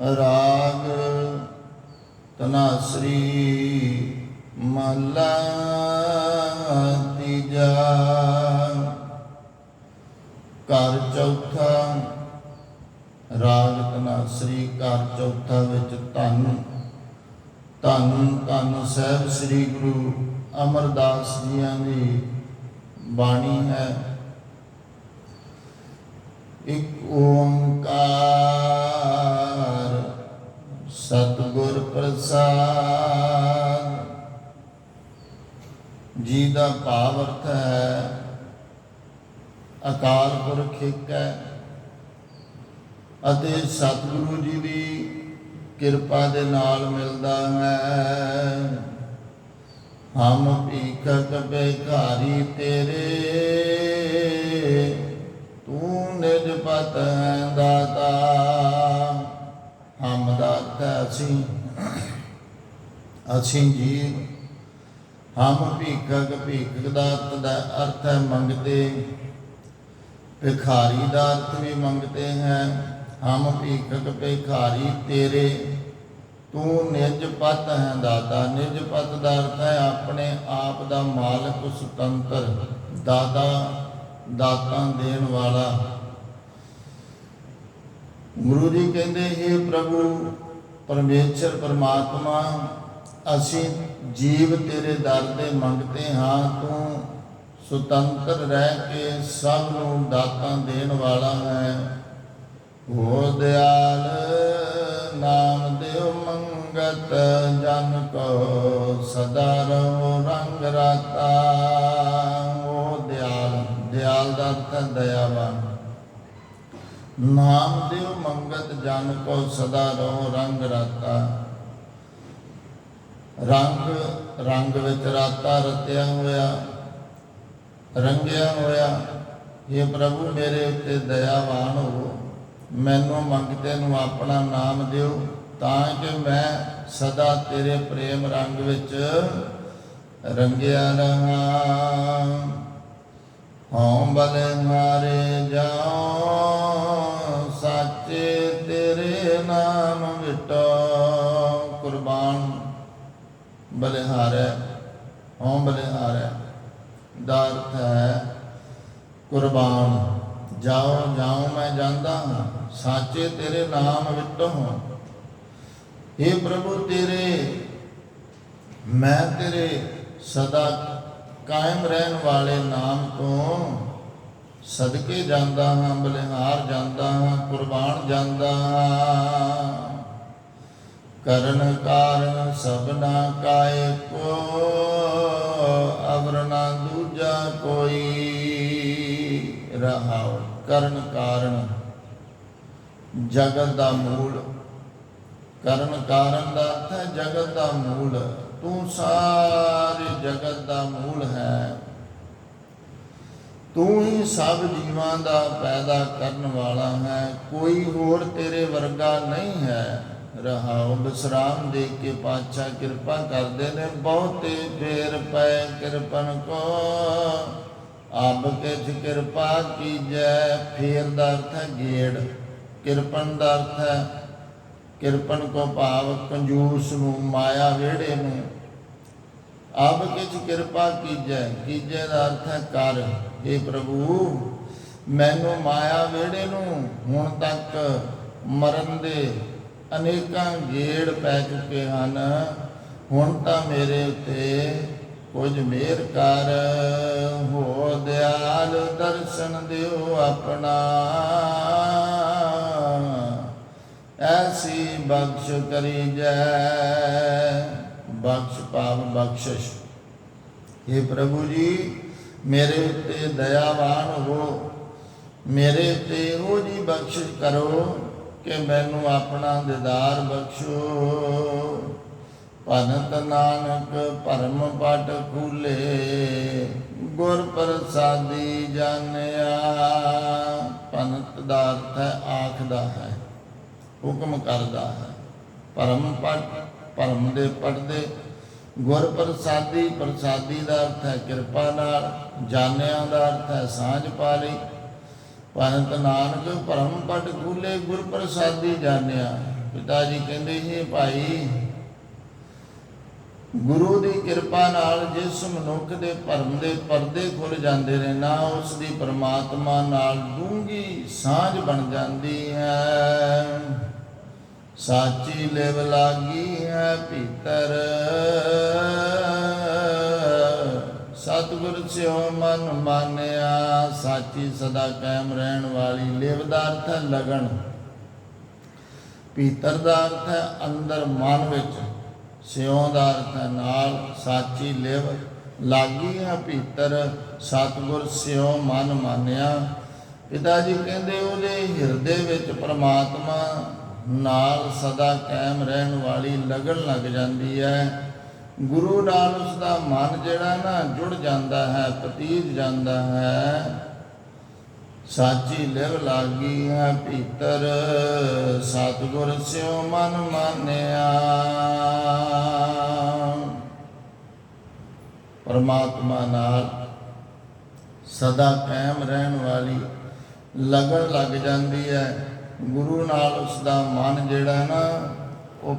ਰਾਗ ਤਨਾਸਰੀ ਮਹਲਾ ਤੀਜਾ। ਘਰ ਚੌਥਾ, ਰਾਗ ਤਨਾਸਰੀ ਘਰ ਚੌਥਾ ਵਿੱਚ ਧੰਨ। ਧੰਨ ਧੰਨ ਸਾਹਿਬ ਸ੍ਰੀ ਗੁਰੂ ਅਮਰਦਾਸ ਜੀਆਂ ਦੀ ਬਾਣੀ ਹੈ। ਇੱਕ ਓੰਕਾਰ ਸਤਿਗੁਰ ਪ੍ਰਸਾਦ। ਜੀ ਦਾ ਭਾਵ ਅਰਥ ਹੈ, ਅਕਾਲ ਪੁਰਖ ਇੱਕ ਹੈ ਅਤੇ ਸਤਿਗੁਰੂ ਜੀ ਦੀ ਕਿਰਪਾ ਦੇ ਨਾਲ ਮਿਲਦਾ ਹੈ। ਹਮ ਭੀਖਕ ਬੇਕਾਰੀ ਤੇਰੇ, ਤੂੰ ਨਿਜ ਪਤ ਦਾਤਾ। ਦਾ ਅਰਥ ਅਸੀਂ ਅਸੀਂ ਜੀਵ ਹਮ ਭੀਖਕ ਭੀਖਕ ਦਾ ਅਰਥ ਦਾ ਅਰਥ ਹੈ ਮੰਗਤੇ, ਭਿਖਾਰੀ ਦਾ ਅਰਥ ਵੀ ਮੰਗਤੇ ਹੈ। ਹਮ ਭੀਖਕ ਭਿਖਾਰੀ ਤੇਰੇ, ਤੂੰ ਨਿਜ ਪਤ ਹੈ ਦਾਤਾ। ਨਿਜ ਪਤ ਦਾ ਅਰਥ ਹੈ ਆਪਣੇ ਆਪ ਦਾ ਮਾਲਕ, ਸੁਤੰਤਰ ਦਾਦਾ ਦਾਤਾਂ ਦੇਣ ਵਾਲਾ। ਗੁਰੂ ਜੀ ਕਹਿੰਦੇ हे ਪ੍ਰਭੂ ਪਰਮੇਸ਼ਰ ਪਰਮਾਤਮਾ, ਅਸੀਂ ਜੀਵ ਤੇਰੇ ਦਰ ਦੇ ਮੰਗਤੇ ਹਾਂ, ਤੂੰ ਸੁਤੰਤਰ ਰਹਿ ਕੇ ਸਭ ਨੂੰ ਦਾਤਾਂ ਦੇਣ ਵਾਲਾ ਹੈ। ਹੋ ਦਿਆਲ, ਨਾਮ ਦਿਓ ਮੰਗਤ, ਜਨ ਕੋ ਸਦਾ ਰਹੋ ਰੰਗ ਰਾਤਾ। ਉਹ ਦਿਆਲ ਦਿਆਲ ਦਾ ਅਰਥ ਦਇਆਵਾਨ ਨਾਮ ਦਿਓ ਮੰਗਤ ਜਨ ਕੋ ਸਦਾ ਰਹੋ ਰੰਗ ਰਾਤਾ। ਰੰਗ ਰੰਗ ਵਿੱਚ ਰਾਤਾ ਰਤਿਆ ਹੋਇਆ, ਰੰਗਿਆ ਹੋਇਆ। ਇਹ ਪ੍ਰਭੂ, ਮੇਰੇ ਉੱਤੇ ਦਇਆਵਾਨ ਹੋ ਮੈਨੂੰ ਮੰਗਤੇ ਨੂੰ ਆਪਣਾ ਨਾਮ ਦਿਓ, ਤਾਂ ਕਿ ਮੈਂ ਸਦਾ ਤੇਰੇ ਪ੍ਰੇਮ ਰੰਗ ਵਿੱਚ ਰੰਗਿਆ ਰਹਾ। ਹਉ ਬਲੇ ਮਾਰੇ ਜਾਉ। ਬਲਿਹਾਰੈ ਹਉ ਬਲਿਹਾਰੈ ਦਾ ਅਰਥ ਹੈ ਕੁਰਬਾਨ। ਜਾਓ ਜਾਓ ਮੈਂ ਜਾਂਦਾ ਹਾਂ, ਸਾਚੇ ਤੇਰੇ ਨਾਮ ਵਿਟੋ हे ਪ੍ਰਭੂ ਤੇਰੇ, ਮੈਂ ਤੇਰੇ ਸਦਾ ਕਾਇਮ ਰਹਿਣ ਵਾਲੇ ਨਾਮ ਤੋਂ ਸਦਕੇ ਜਾਂਦਾ ਹਾਂ, ਬਲਿਹਾਰ ਜਾਂਦਾ ਹਾਂ, ਕੁਰਬਾਨ ਜਾਂਦਾ ਹਾਂ। ਕਰਨ ਕਾਰਨ ਸਭਨਾ ਕਾਇ ਕੋ ਅਵਰਨਾ ਦੂਜਾ ਕੋਈ। ਰਹਾਉ ਕਰਨ ਕਾਰਨ ਜਗਤ ਦਾ ਮੂਲ। ਕਰਨ ਕਾਰਨ ਦਾ ਅਰਥ ਹੈ ਜਗਤ ਦਾ ਮੂਲ। ਤੂੰ ਸਾਰੇ ਜਗਤ ਦਾ ਮੂਲ ਹੈ। ਤੂੰ ਹੀ ਸਭ ਜੀਵਾਂ ਦਾ ਪੈਦਾ ਕਰਨ ਵਾਲਾ ਹੈ। ਕੋਈ ਹੋਰ ਤੇਰੇ ਵਰਗਾ ਨਹੀਂ ਹੈ। ਰਹਾਉ ਬਿਸਰਾਮ ਦੇ ਕੇ ਪਾਤਸ਼ਾਹ ਕਿਰਪਾ ਕਰਦੇ ਨੇ ਬਹੁਤੇ ਫੇਰ ਪੈ ਕਿਰਪਨ ਕੋ। ਆਪ ਕਿਛ ਕਿਰਪਾ ਕੀਜੈ, ਫੇਰ ਦਾ ਅਰਥ ਹੈ ਗੇੜ, ਕਿਰਪਨ ਦਾ ਅਰਥ ਹੈ ਕਿਰਪਨ ਕੋ ਭਾਵ ਕੰਜੂਸ ਨੂੰ ਮਾਇਆ ਵਿਹੜੇ ਨੂੰ। ਆਪ ਕਿਛ ਕਿਰਪਾ ਕੀਜੈ ਕੀਜੈ ਦਾ ਅਰਥ ਹੈ ਕਰ हे ਪ੍ਰਭੂ, ਮੈਨੂੰ ਮਾਇਆ ਵਿਹੜੇ ਨੂੰ ਹੁਣ ਤੱਕ ਮਰਨ ਦੇ ਅਨੇਕਾਂ ਗੇੜ ਪੈ ਚੁੱਕੇ ਹਨ। ਹੁਣ ਤਾਂ ਮੇਰੇ ਉੱਤੇ ਕੁਝ ਮਿਹਰ ਕਰ। ਹੋ ਦਿਆਲ ਦਰਸ਼ਨ ਦਿਓ ਆਪਣਾ। ਐਸੀ ਬਖਸ਼ ਕਰੀ ਜੈ। ਬਖਸ਼ ਪਾਵ ਬਖਸ਼ਿਸ਼। ਇਹ ਪ੍ਰਭੂ ਜੀ, ਮੇਰੇ ਉੱਤੇ ਦਇਆਵਾਨ ਹੋ। ਮੇਰੇ ਉੱਤੇ ਉਹ ਜੀ ਬਖਸ਼ਿਸ਼ ਕਰੋ ਕਿ ਮੈਨੂੰ ਆਪਣਾ ਦਿਦਾਰ ਬਖਸ਼ੋ। ਭਨਤ ਨਾਨਕ ਭਰਮ ਪਟ ਖੂਲੇ, ਗੁਰ ਪ੍ਰਸਾਦੀ ਜਾਣਿਆ। ਭਨਤ ਦਾ ਅਰਥ ਹੈ ਆਖਦਾ ਹੈ, ਹੁਕਮ ਕਰਦਾ ਹੈ, ਭਰਮ ਪਟ, ਭਰਮ ਦੇ ਪੜਦੇ ਗੁਰ ਪ੍ਰਸਾਦੀ ਪ੍ਰਸਾਦੀ ਦਾ ਅਰਥ ਹੈ ਕਿਰਪਾ ਨਾਲ, ਜਾਣਿਆ ਦਾ ਅਰਥ ਹੈ ਸਾਂਝ ਪਾ ਲਈ। ਪੰਤ ਨਾਨਕ ਭਰਮ ਪਟ ਖੂਲੇ ਗੁਰ ਪ੍ਰਸਾਦੀ ਜਾਣਿਆ। ਪਿਤਾ ਜੀ ਕਹਿੰਦੇ ਇਹ ਭਾਈ, ਗੁਰੂ ਦੀ ਕਿਰਪਾ ਨਾਲ ਜਿਸ ਮਨੁੱਖ ਦੇ ਭਰਮ ਦੇ ਪਰਦੇ ਖੁੱਲ ਜਾਂਦੇ ਨੇ ਨਾ, ਉਸ ਦੀ ਪਰਮਾਤਮਾ ਨਾਲ ਡੂੰਗੀ ਸਾਂਝ ਬਣ ਜਾਂਦੀ ਹੈ। ਸਾਚੀ ਲਿਵ ਲਾਗੀ ਹੈ ਭੀਤਰ। ਸਤਿਗੁਰ ਸਿਓ ਮਨ ਮਾਨਿਆ, ਸਾਚੀ ਸਦਾ ਕਾਇਮ ਰਹਿਣ ਵਾਲੀ ਲਿਵ ਦਾ ਭੀਤਰ ਦਾ ਅਰਥ ਹੈ ਅੰਦਰ ਮਨ ਵਿੱਚ ਸਿਉ ਦਾ ਅਰਥ ਹੈ ਨਾਲ, ਸਾਚੀ ਲਿਵ ਲਾਗੀ ਹੈ ਭੀਤਰ, ਸਤਿਗੁਰ ਸਿਉ ਮਨ ਮਾਨਿਆ। ਪਿਤਾ ਜੀ ਕਹਿੰਦੇ, ਉਹਦੇ ਹਿਰਦੇ ਵਿੱਚ ਪ੍ਰਮਾਤਮਾ ਨਾਲ ਸਦਾ ਕਾਇਮ ਰਹਿਣ ਵਾਲੀ ਲਗਨ ਲੱਗ ਜਾਂਦੀ ਹੈ। ਗੁਰੂ ਨਾਲ ਉਸ ਦਾ ਮਨ ਜਿਹੜਾ ਨਾ ਜੁੜ ਜਾਂਦਾ ਹੈ ਪਤੀਤ ਜਾਂਦਾ ਹੈ। ਸਾਚੀ ਲਿਵ ਲਾਗੀ ਹੈ ਭੀਤਰ, ਸਤਿਗੁਰ ਸਿਉ ਮਨ ਮਾਨਿਆ। ਪਰਮਾਤਮਾ ਨਾਲ ਸਦਾ ਕਾਇਮ ਰਹਿਣ ਵਾਲੀ ਲਗਨ ਲੱਗ ਜਾਂਦੀ ਹੈ। ਗੁਰੂ ਨਾਲ ਉਸ ਦਾ ਮਨ ਜਿਹੜਾ ਨਾ ਉਹ